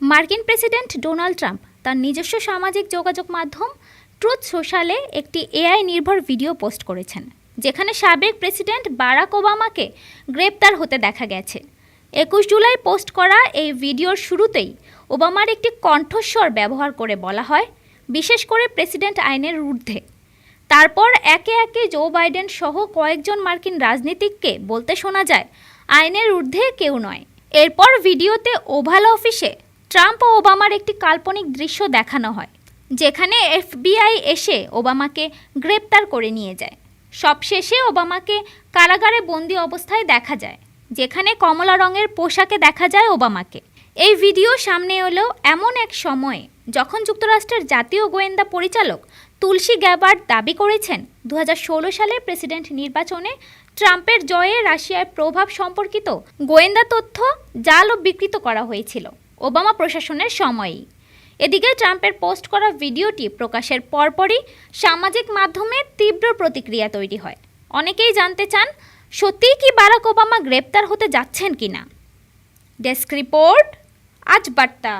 মার্কিন president Donald Trump তার নিজস্ব সামাজিক যোগাযোগ মাধ্যম ট্রুথ সোশ্যালে একটি এআই নির্ভর ভিডিও পোস্ট করেছেন, যেখানে সাবেক প্রেসিডেন্ট বারাক ওবামাকে গ্রেপ্তার হতে দেখা গেছে। একুশ জুলাই পোস্ট করা এই ভিডিওর শুরুতেই ওবামার একটি কণ্ঠস্বর ব্যবহার করে বলা হয়, বিশেষ করে প্রেসিডেন্ট আইনের ঊর্ধ্বে। তারপর একে একে জো বাইডেন সহ কয়েকজন মার্কিন রাজনীতিককে বলতে শোনা যায়, আইনের ঊর্ধ্বে কেউ নয়। এরপর ভিডিওতে ওভাল অফিসে ট্রাম্প ও ওবামার একটি কাল্পনিক দৃশ্য দেখানো হয়, যেখানে এফবিআই এসে ওবামাকে গ্রেপ্তার করে নিয়ে যায়। সবশেষে ওবামাকে কারাগারে বন্দি অবস্থায় দেখা যায়, যেখানে কমলা রঙের পোশাকে দেখা যায় ওবামাকে। এই ভিডিও সামনে এলো এমন এক সময়ে যখন যুক্তরাষ্ট্রের জাতীয় গোয়েন্দা পরিচালক তুলসী গ্যাবার্ড দাবি করেছেন দু সালের প্রেসিডেন্ট নির্বাচনে ট্রাম্পের জয়ে রাশিয়ার প্রভাব সম্পর্কিত গোয়েন্দা তথ্য জাল ও বিকৃত করা হয়েছিল। ওবামা প্রশাসনের সময়ই। এদিকে ট্রাম্পের পোস্ট করা ভিডিওটি প্রকাশের পরপরই সামাজিক মাধ্যমে তীব্র প্রতিক্রিয়া তৈরি হয়। অনেকেই জানতে চান, সত্যিই কি বারাক ওবামা গ্রেপ্তার হতে যাচ্ছেন কি না ডেস্ক রিপোর্ট, আজ বার্তা।